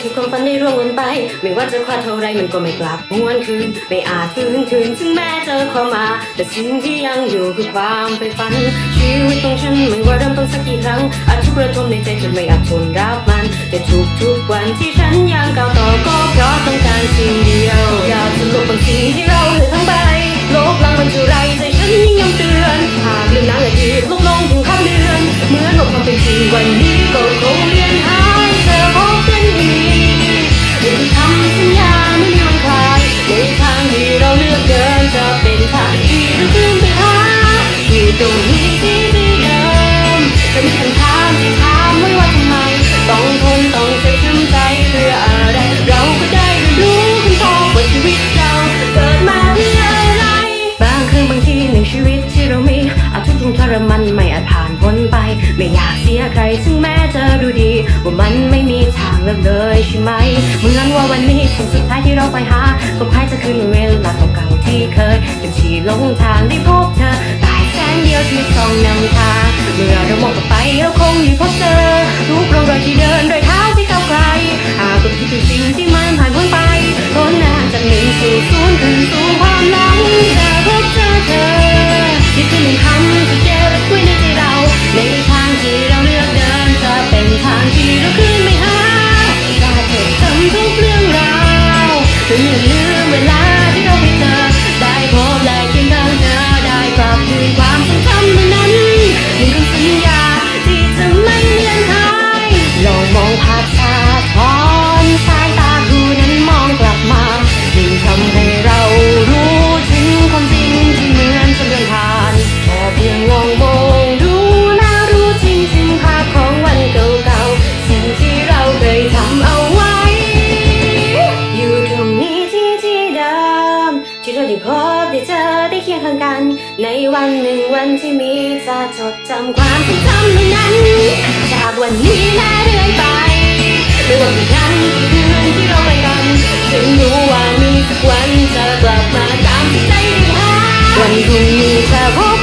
ได้ร่วงหล่นไป ไม่ว่าจะคว้าเท่าไรมันก็ไม่กลับหวนคืน ไม่อาจฟื้นคืนถึงแม้เจอความมา แต่สิ่งที่ยังอยู่คือความไปฝัน ชีวิตของฉันไม่ว่าเริ่มต้นสักกี่ครั้ง อาจทุกระทมในใจจนไม่อาจทนรับมัน แต่ทุกทุกๆวันที่ฉันยังก้าวต่อก็เพราะต้องการ ไม่อยากเสียใครซึ่งแม้จะดูดี ว่ามันไม่มีทางเลือกเลยใช่ไหมเมือนว่าวันนี้สิ่งสุดท้ายที่เราไปหาก็คล้ายจะคืนเวลาเก่าๆที่เคยจนที่ลงทางได้พบเธอ เจอได้เคียงข้างกัน ในวันหนึ่งวันที่มีจะจดจำความทรงจำในนั้น จากวันนี้และเรื่อยไปไม่ว่ากี่ครั้งกี่เดือนที่เราไปกันฉันรู้ว่ามีสักวันจะกลับมาตามที่ใจหาวันพรุ่งนี้จะพบ